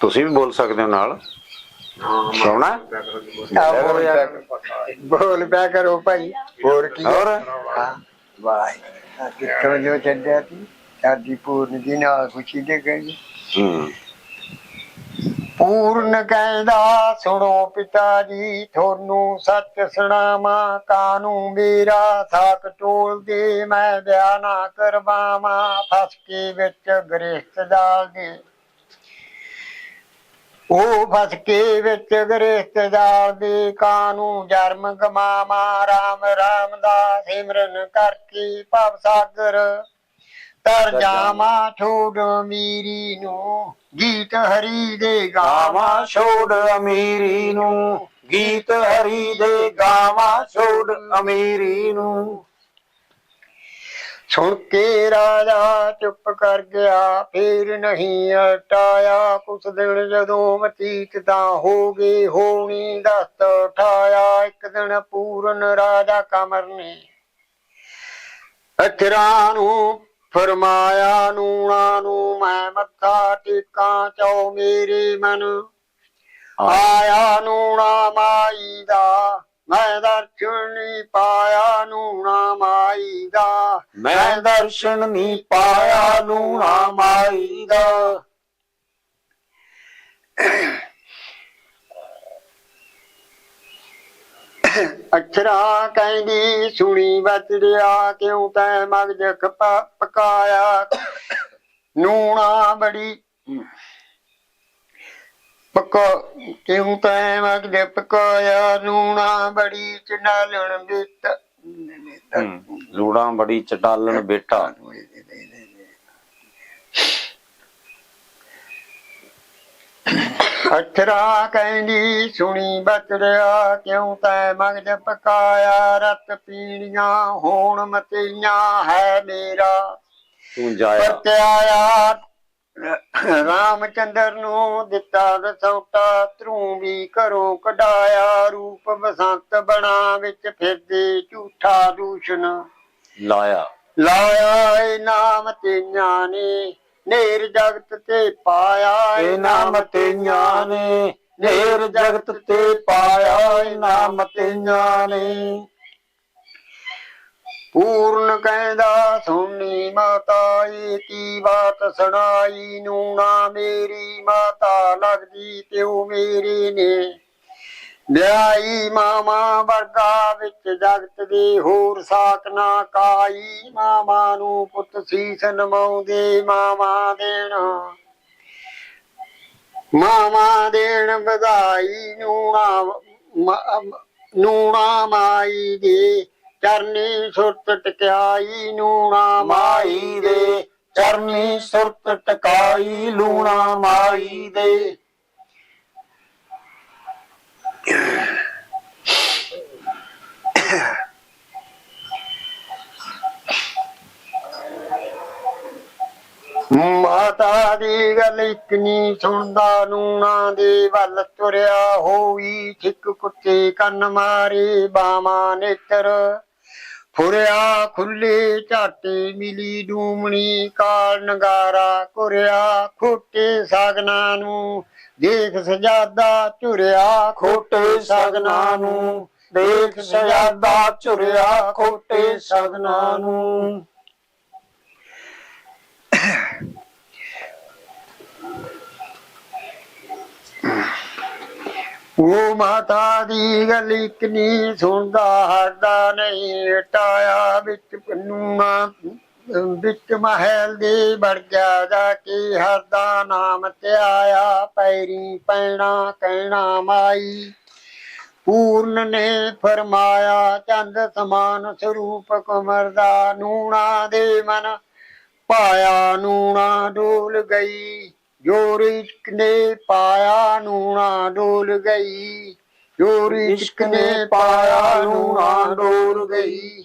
ਤੁਸੀਂ ਵੀ ਬੋਲ ਸਕਦੇ ਹੋ ਨਾਲ? ਸੋਣਾ ਬੋਲ ਪਿਆ ਬੋਲ ਪਿਆ ਕਰੋ ਭਾਈ ਹੋਰ ਕੀ ਹੋਰ? ਵਾਹ ਕਿੱਥੋਂ ਜੋ ਛੱਡਿਆ ਸੀ ਸਾਡੀ ਪੂਰਨ ਦੀ ਨਾਲ ਖੁਸ਼ੀ ਦੇ ਗਈ ਹੂੰ। ਪੂਰਨ ਕਹਿੰਦਾ ਸੁਣੋ ਪਿਤਾ ਜੀ ਤੁਹਾਨੂੰ ਸੱਚ ਸੁਣਾਵਾਂ ਕਾਨੂੰ ਮੇਰਾ ਸਾਕ ਟੋਲ ਦੇ ਮੈਂ ਵਿਆਹ ਨਾ ਕਰਵਾਵਾਂ ਫਸ ਕੇ ਵਿੱਚ ਗ੍ਰਸਤ ਜਾਲ ਦੇ ਉਹ ਫਸ ਕੇ ਵਿੱਚ ਗ੍ਰਸਤ ਜਾਲ ਦੇ ਕਾਨੂੰ ਜਨਮ ਗਮਾਵਾਂ ਰਾਮ ਰਾਮ ਦਾ ਸਿਮਰਨ ਕਰਕੇ ਭਵ ਸਾਗਰ? ਤਰ ਜਾਵਾਂ ਛੋੜ ਮੀਰੀ ਨੂੰ ਗੀਤ ਹਰੀ ਦੇ ਗਾਵਾਂ ਛੋੜ ਅਮੀਰੀ ਨੂੰ ਗੀਤ ਹਰੀ ਦੇ ਗਾਵਾਂ ਛੋੜ ਅਮੀਰੀ ਨੂੰ। ਸੁਣ ਕੇ ਰਾਜਾ ਚੁੱਪ ਕਰ ਗਿਆ ਫੇਰ ਨਹੀਂ ਹਟਾਇਆ। ਕੁਛ ਦਿਨ ਜਦੋਂ ਮਤੀਤ ਤਾਂ ਹੋ ਗਏ ਹੋਣੀ ਦਸਤ ਉਠਾਇਆ। ਇੱਕ ਦਿਨ ਪੂਰਨ ਰਾਜਾ ਕਮਰ ਨੇ ਅਖਰਾਂ ਨੂੰ ਫਰਮਾਇਆ ਨੂਣਾ ਨੂੰ ਮੈਂ ਮੱਥਾ ਟੇਕਾਂ ਚੋ ਮੇਰੇ ਮਨ। ਆਇਆ ਨੂਣਾ ਮਾਈ ਦਾ ਮੈਂ ਦਰਸ਼ਨ ਨੀ ਪਾਇਆ ਨੂਣਾ ਮਾਈ ਦਾ ਮੈਂ ਦਰਸ਼ਨ ਨਹੀਂ ਪਾਇਆ ਲੂਣਾ ਮਾਈ ਦਾ ਅਛਰਾ ਕਹਿੰਦੀ ਸੁਣੀ ਬਚੜਿਆ ਕਿਉਂ ਤੈ ਮਗਜ ਪਕਾਇਆ ਨੂਣਾ ਬੜੀ ਪਕਾ ਕਿਉਂ ਤੈ ਮਗਜ ਪਕਾਇਆ ਨੂਣਾ ਬੜੀ ਚਨਾਲਣ ਬਿੱਤ ਹੂੰ, ਲੂਣਾ ਬੜੀ ਚਟਾਲਣ ਬੇਟਾ। ਅਛਰਾ ਕਹਿੰਦੀ ਸੁਣੀ ਬਚੜਿਆ ਕਿਉਂ ਤੈ ਮਗਜ ਪਕਾਇਆ ਰਤ ਪੀਣੀਆਂ ਹੋਣ ਮਤੀਆਂ ਹੈ ਮੇਰਾ। ਤੂੰ ਜਾਇਆ। ਪਰਤਿਆਇਆ ਰਾਮਚੰਦਰ ਨੂੰ ਦਿੱਤਾ ਦਸੌਟਾ ਧਰੂ ਵੀ ਘਰੋਂ ਕਢਾਇਆ ਰੂਪ ਬਸੰਤ ਬਣਾ ਵਿੱਚ ਫਿਰਦੇ ਝੂਠਾ ਦੂਸ਼ਣ। ਲਾਇਆ। ਲਾਇਆ ਏ ਨਾਮ ਤੇਆਂ ਨੇ ਨੇਰ ਜਗਤ ਤੇ ਪਾਇਆ ਇਹ ਨਾਮ ਤੇਆਂ ਨੇ ਨੇਰ ਜਗਤ ਤੇ ਪਾਇਆ ਇਹ ਨਾਮ ਤੇਆਂ ਨੇ ਪੂਰਨ ਕਹਿੰਦਾ, ਸੁਣੀ ਮਾਤਾ ਏ ਕੀ ਬਾਤ ਸੁਣਾਈ? ਨੂਣਾ ਮੇਰੀ ਮਾਤਾ ਲੱਗਦੀ ਤਿਉ ਮੇਰੀ ਨੇ। ਵਿਆਹੀ ਮਾਮਾ ਵਰਗਾ ਵਿੱਚ ਜਗਤ ਦੇ ਹੋਰ ਸਾਕ ਨਾ ਕਾਈ। ਮਾਮਾ ਨੂੰ ਪੁੱਤ ਸੀਸ ਨਮਾਉਂਦੇ ਮਾਮਾ ਦੇਣਾ। ਮਾਮਾ ਦੇਣ ਵਧਾਈ ਨੂਣਾ ਨੂਣਾ ਮਾਈ ਦੇ। ਚਰਨੀ ਸੁਰਤ ਟਕਿਆਈ ਨੂਣਾ ਮਾਈ ਦੇ। ਚਰਨੀ ਸੁਰਤ ਟਕਾਈ ਲੂਣਾ ਮਾਈ ਦੇ। ਮਾਤਾ ਦੀ ਗੱਲ ਇੱਕ ਨੀ ਸੁਣਦਾ ਨੂਣਾ ਦੇ ਵੱਲ ਤੁਰਿਆ ਹੋਈ ਠਿਕ ਕੁੱਤੇ ਕੰਨ ਮਾਰੇ ਬਾਮਾ ਨੇਤਰ। ਫੁਰਿਆ ਖੁੱਲੇ ਝਾਟੇ ਮਿਲੀ ਡੂਮਣੀ ਕਾਲ ਨਗਾਰਾ ਕੁਰਿਆ ਖੋਟੇ ਸਾਗਨਾ ਨੂੰ। ਦੇਖ ਸਜਾਦਾ ਝੁਰਿਆ ਖੋਟੇ ਸਾਗਨਾ ਨੂੰ। ਦੇਖ ਸਜਾਦਾ ਝੁਰਿਆ ਖੋਟੇ ਸਾਗਨਾ ਨੂੰ। ਉਹ ਮਾਤਾ ਦੀ ਗੱਲ ਇੱਕ ਨੀ ਸੁਣਦਾ, ਹਰਦਾ ਨਹੀਂ। ਹਟਾਇਆ ਵਿੱਚ ਨੂਣਾ ਵਿੱਚ ਮਹਿਲ ਦੇ ਵੜ ਗਿਆ ਜਾ ਕੇ ਹਰਦਾ ਨਾਮ ਧਿਆਇਆ ਪੈਰੀ ਪੈਣਾ ਕਹਿਣਾ ਮਾਈ। ਪੂਰਨ ਨੇ ਫਰਮਾਇਆ, ਚੰਦ ਸਮਾਨ ਸਰੂਪ ਕੁਮਰ ਦਾ ਨੂਣਾ ਦੇ ਮਨ, ਪਾਇਆ ਨੂਣਾ ਡੋਲ ਗਈ। ਜੋ ਰਿਸ਼ਕ ਨੇ ਪਾਇਆ ਨੂਣਾ ਡੋਲ ਗਈ। ਜੋ ਰਿਸ਼ਕ ਨੇ ਪਾਇਆ ਨੂਣਾ ਡੋਲ ਗਈ।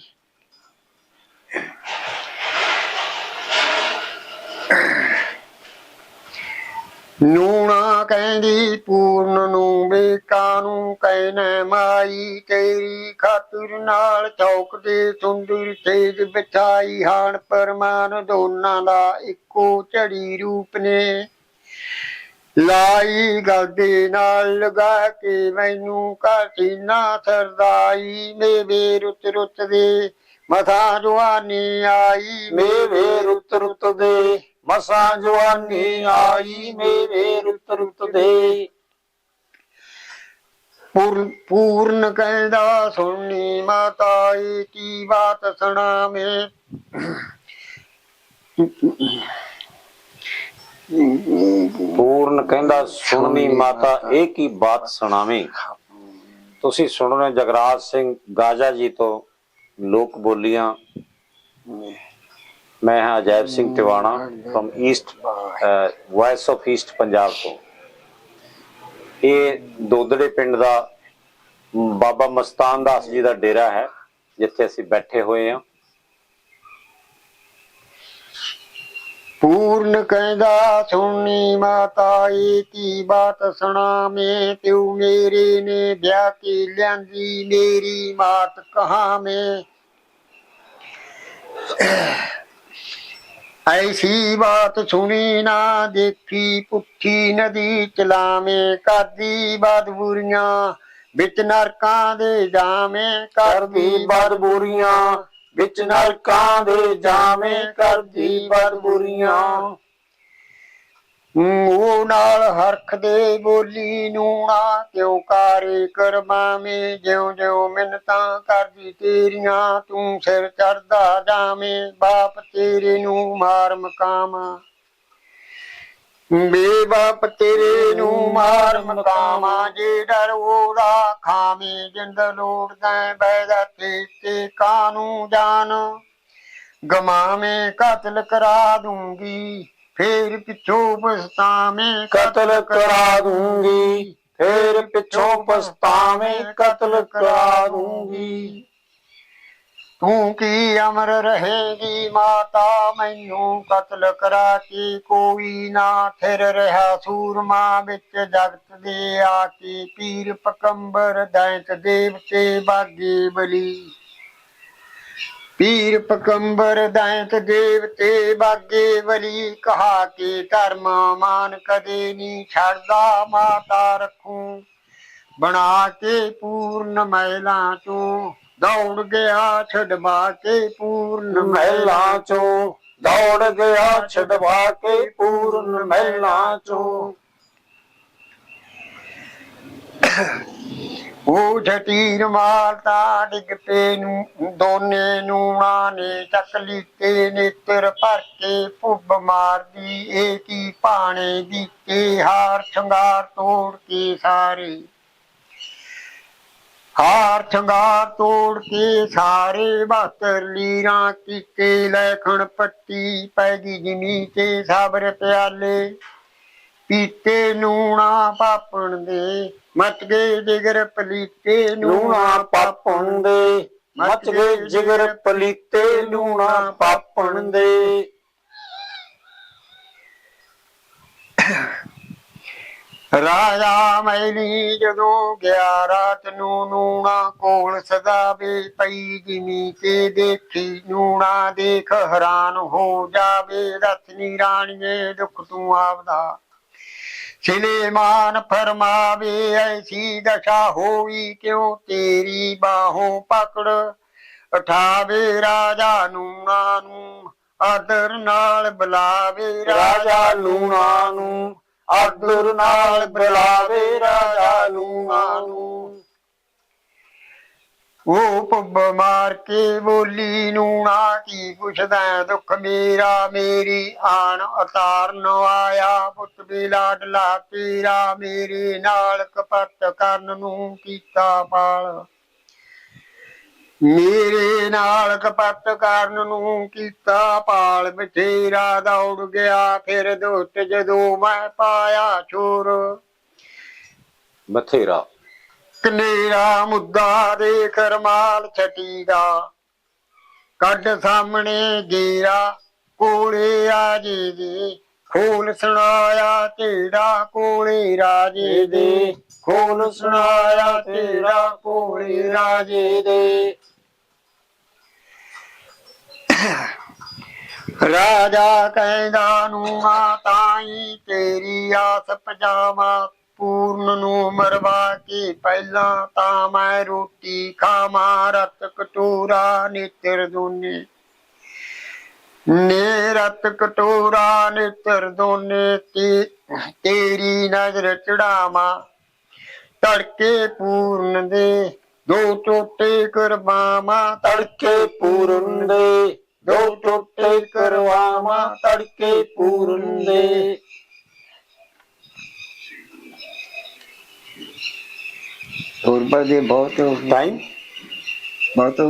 ਨੂਣਾ ਕਹਿੰਦੀ ਪੂਰਨ ਨੂੰ ਬੇਕਾ ਨੂੰ ਕਹਿਣਾ ਮਾਈ ਤੇਰੀ ਖਾਤਰ ਨਾਲ ਚੌਕ ਦੇ ਸੁੰਦਰ ਤੇਜ ਬਿਠਾਈ ਹਾਣ ਪਰਮਾਨ ਦੋਨਾਂ ਦਾ ਇੱਕੋ ਝੜੀ ਰੂਪ ਨੇ। ਲਾਈ ਗਲਦੇ ਨਾਲ ਲਗਾ ਕੇ ਮੈਨੂੰ ਕਾਸੀ ਸਰਦਾਈ। ਮੇਵੇ ਰੁੱਤ ਰੁੱਤ ਦੇ ਮਥਾ ਜਵਾਨੀ ਆਈ ਮੇਵੇ ਰੁੱਤ ਰੁੱਤ ਦੇ ਮਸਾਂ ਜਵਾਨੀ ਆਈ ਮੇਵੇ ਰੁੱਤ ਰੁੱਤ ਦੇ ਪੂਰਨ ਕਹਿੰਦਾ ਸੁਣੀ ਮਾਤਾ ਏ ਕੀ ਬਾਤ ਸੁਣਾਵੇਂ? ਪੂਰਨ ਕਹਿੰਦਾ, ਸੁਣਨੀ ਮਾਤਾ, ਇਹ ਕੀ ਬਾਤ ਸੁਣਾਵੇਂ? ਤੁਸੀਂ ਸੁਣ ਰਹੇ ਜਗਰਾਜ ਸਿੰਘ ਗਾਜਾ ਜੀ ਤੋਂ ਲੋਕ ਬੋਲੀਆਂ। ਮੈਂ ਹਾਂ Ajaib Singh Tiwana from east voice of east Punjab ਤੋਂ। ਇਹ ਦੋਦੜੇ ਪਿੰਡ ਦਾ ਬਾਬਾ ਮਸਤਾਨ ਦਾਸ ਜੀ ਦਾ ਡੇਰਾ ਹੈ, ਜਿੱਥੇ ਅਸੀਂ ਬੈਠੇ ਹੋਏ ਹਾਂ। ਪੂਰਨ ਕਹਿੰਦਾ ਸੁਣਨੀ ਮਾਤਾਈ ਕੀ ਬਾਤ ਸੁਣਾਵੇਂ? ਤਿਉ ਮੇਰੇ ਨੇ ਵਿਆਹ ਕੇ ਲਿਆਂਦੀ, ਮੇਰੀ ਮਾਤ ਕਹਾਵੇਂ? ਐਸੀ ਬਾਤ ਸੁਣੀ ਨਾ, ਦੇਖੀ ਪੁੱਠੀ ਨਦੀ ਚਲਾਵੇਂ, ਕਰਦੀ ਬਦਬੂਰੀਆਂ, ਵਿੱਚ ਨਰਕਾਂ ਦੇ ਜਾਵੇਂ ਕਰਦੀ ਬਦਬੂਰੀਆਂ ਵਿੱਚ ਨਰਕਾਂ ਦੇ ਜਾਵੇਂ ਕਰਦੀ ਬਦਬੂਰੀਆਂ ਉਹ ਨਾਲ ਹਰਖ ਦੇ ਬੋਲੀ ਨੂੰ ਨਾ ਕਿਉਂ ਕਾਰੇ ਕਰਮਾਵੇਂ, ਜਿਉਂ ਜਿਉਂ ਮਿੰਨਤਾਂ ਕਰਦੀ ਤੇਰੀਆਂ, ਤੂੰ ਸਿਰ ਚੜਦਾ ਜਾਵੇਂ, ਬਾਪ ਤੇਰੇ ਨੂੰ ਮਾਰ ਮਕਾਮਾ ਬੇ ਬਾਪ ਤੇਰੇ ਨੂੰ ਮਾਰ ਮਕਾਮਾ ਜੇ ਡਰ ਉਹਦਾ ਖਾਵੇਂ ਜਿੰਦ ਲੋੜਦਾ ਬੈਦਾ ਤੇ ਤੇ ਕਾਨੂੰ ਜਾਨ ਗਮਾਵੇਂ ਕਤਲ ਕਰਾ ਦੂੰਗੀ ਫੇਰ ਪਿੱਛੋਂ ਪਛਤਾਵੇਂ ਕਤਲ ਕਰਾ ਦੂੰਗੀ ਫੇਰ ਪਿੱਛੋਂ ਪਛਤਾਵੇਂ ਕਤਲ ਕਰਾ ਦੂੰਗੀ। ਤੂੰ ਕੀ ਅਮਰ ਰਹੇਗੀ ਮਾਤਾ? ਮੈਨੂੰ ਕਤਲ ਕਰਾ ਕੇ ਕੋਈ ਨਾ ਫਿਰ ਰਿਹਾ ਸੂਰਮਾ ਵਿੱਚ। ਜਗਤ ਦੇ ਆ ਪੀਰ ਪਕੰਬਰ ਦੈਂਤ ਦੇਵਤੇ ਬਾਗੇ ਬਲੀ। ਪੀਰ ਪਕੰਬਰ ਦੈਂਤ ਦੇਵਤੇ ਬਾਗੇ ਬਲੀ। ਕਹਾ ਕੇ ਧਰਮ ਮਾਨ ਕਦੇ ਨਹੀਂ ਛੱਡਦਾ, ਮਾਤਾ ਰੱਖੂ। ਬਣਾ ਕੇ ਪੂਰਨ ਮਹਿਲਾ ਚੋਂ। ਦੌੜ ਗਿਆ ਛਡਵਾ ਕੇ ਪੂਰਨ ਮਹਿਲਾ ਚੋਂ। ਦੌੜ ਗਿਆ ਛਡਵਾ ਕੇ ਪੂਰਨ ਮਹਿਲਾਂ ਚੋਂ। ਉਹ ਝਟੀਰ ਮਾਰਤਾ ਡਿੱਗ ਪੇ ਨੂੰ, ਦੋਨੇ ਨੂਣਾ ਨੇ ਚੱਕ ਲੀਤੇ, ਨੇਤਰ ਭਰ ਕੇ ਭੁੱਬ ਮਾਰਦੀ। ਏ ਕੀ ਭਾਣੇ ਦੀ ਕੇ ਹਾਰ, ਸ਼ੰਗਾਰ ਤੋੜ ਕੇ ਸਾਰੇ ਹਾਰ ਸ਼ੰਗਾਰ ਤੋੜ ਕੇ ਸਾਰੇ ਬਹਤਰ ਲੀਰਾਂ ਕੀਤੇ ਲੈਖਣ ਪੱਟੀ ਪੈ ਗਈ ਜਿਮੀ ਤੇ ਸਬਰ ਪਿਆਲੇ। ਪੀਤੇ ਨੂਣਾ ਪਾਪਣ ਦੇ ਮਚ ਗਏ ਜਿਗਰ ਪਲੀਤੇ ਲੂਣਾ ਪਾਪਣ ਦੇ। ਮੱਚ ਗਏ ਜਿਗਰ ਪਲੀਤੇ ਲੂਣਾ ਪਾਪਣ ਦੇ। ਰਾਜਾ ਮੈਲੀ ਜਦੋਂ ਗਿਆ, ਰਾਤ ਨੂੰ ਨੂਣਾ ਕੋਲ ਸਦਾ ਵੇ ਪਈ ਜਿਮੀ ਤੇ ਦੇਖੀ ਨੂਣਾ ਦੇਖ ਹੈਰਾਨ ਹੋ ਜਾਵੇ ਰਤਨੀ ਰਾਣੀਏ, ਦੁੱਖ ਤੂੰ ਆਪਦਾ ਸਿਲੇਮਾਨ ਫਰਮਾਵੇ, ਐਸੀ ਦਸ਼ਾ ਹੋਈ ਕਿਉਂ ਤੇਰੀ ਬਾਹੋਂ ਪਕੜ ਉਠਾਵੇ, ਰਾਜਾ ਨੂਣਾ ਨੂੰ ਆਦਰ ਨਾਲ ਬੁਲਾਵੇ ਰਾਜਾ ਨੂਣਾ ਨੂੰ ਆਦਰ ਨਾਲ ਬੁਲਾਵੇ ਰਾਜਾ ਲੂਣਾ ਨੂੰ। ਉਹ ਪੱਬ ਮਾਰ ਕੇ ਬੋਲੀ ਨੂਣਾ ਕੀ ਪੁੱਛਦਾ ਦੁੱਖ ਮੇਰਾ, ਮੇਰੀ ਆਣ ਉਤਾਰਨ ਆਇਆ ਪੁੱਤ ਵੀ ਲਾਡਲਾ ਤੇਰਾ ਮੇਰੇ ਨਾਲ ਕਪੱਟ ਕਰਨ ਨੂੰ ਕੀਤਾ ਪਾਲ। ਮੇਰੇ ਨਾਲ ਕਪੱਟ ਕਰਨ ਨੂੰ ਕੀਤਾ ਪਾਲ ਬਥੇਰਾ ਦੌੜ ਗਿਆ ਫਿਰ ਦੁੱਤ ਜਦੋਂ ਮੈਂ ਪਾਇਆ ਛੋਰ। ਬਥੇਰਾ। ਕਨੇਰਾ ਮੁੱਦਾ ਦੇ ਕਰਮਾਲ ਛਟੀ ਦਾ ਕੱਢ ਸਾਹਮਣੇ ਗੇਰਾ ਕੋਲੇ ਆਜੇ ਦੇ ਖੋਲ ਸੁਣਾਇਆ ਤੇਰਾ ਕੋਲੇ ਰਾਜੇ ਦੇ ਖੋਲ ਸੁਣਾਇਆ ਤੇਰਾ ਕੋਲੇ ਰਾਜੇ ਦੇ। ਰਾਜਾ ਕਹਿੰਦਾ ਨੂੰ ਤਾਈ ਤੇਰੀ ਆਸ ਪਜਾਵਾ ਪੂਰਨ ਨੂੰ ਮਰਵਾ ਕੇ ਪਹਿਲਾਂ ਤਾਂ ਮੈਂ ਰੋਟੀ ਖਾਵਾਂ, ਰਤ ਕਟੋਰਾ ਨੇਤਰ ਦੋਨੇ। ਨੇ ਰਤ ਕਟੋਰਾ ਨੇਤਰ ਦੋਨੇ ਤੇ ਤੇਰੀ ਨਜ਼ਰ ਚੜਾਵਾਂ। ਤੜਕੇ ਪੂਰਨ ਦੇ ਦੋ ਟੋਟੇ ਕਰਵਾਵਾਂ। ਤੜਕੇ ਪੂਰਨ ਦੇ ਦੋ ਟੋਟੇ ਕਰਵਾਵਾਂ ਤੜਕੇ ਪੂਰਨ ਦੇ ਹੋਰ ਬਦੇ ਬਹੁਤ ਹੋ ਗਏ ਟਾਈਮ ਬਹੁਤ